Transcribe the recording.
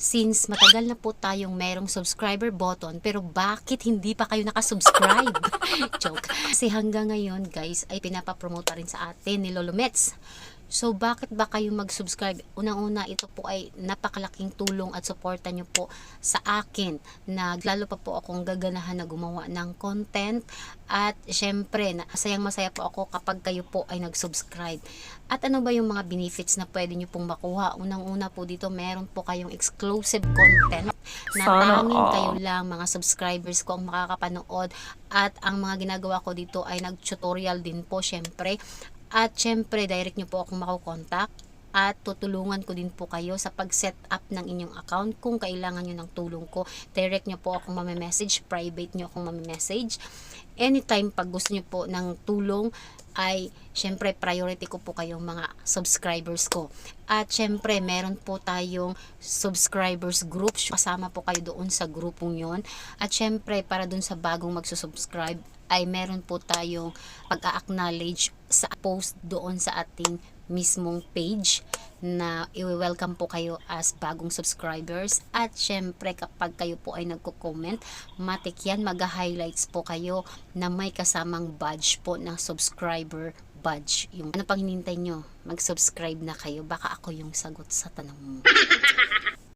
since matagal na po tayong merong subscriber button, pero bakit hindi pa kayo nakasubscribe? Joke. Kasi hanggang ngayon, guys, ay pinapapromote rin sa atin ni Lolo Mets. So, bakit ba kayo mag-subscribe? Unang-una, ito po ay napakalaking tulong at suporta nyo po sa akin na lalo pa po akong gaganahan na gumawa ng content at syempre, masayang masaya po ako kapag kayo po ay nag-subscribe. At ano ba yung mga benefits na pwede nyo pong makuha? Unang-una po dito, meron po kayong exclusive content na tanging kayo lang mga subscribers ko ang makakapanood at ang mga ginagawa ko dito ay nag-tutorial din po syempre at syempre direct nyo po akong makukontak at tutulungan ko din po kayo sa pag-set up ng inyong account kung kailangan nyo ng tulong ko. Direct nyo po akong mamemessage, private nyo akong mamemessage. Anytime pag gusto nyo po ng tulong ay syempre priority ko po kayong mga subscribers ko. At syempre meron po tayong subscribers group. Kasama po kayo doon sa grupong yon. At syempre para doon sa bagong magsusubscribe ay meron po tayong pag-acknowledge sa post doon sa ating mismong page na i-welcome po kayo as bagong subscribers. At syempre kapag kayo po ay nagko-comment matik yan mag-highlights po kayo na may kasamang badge po na subscriber badge. Yung ano pang hinintay nyo? Mag-subscribe na kayo. Baka ako yung sagot sa tanong mo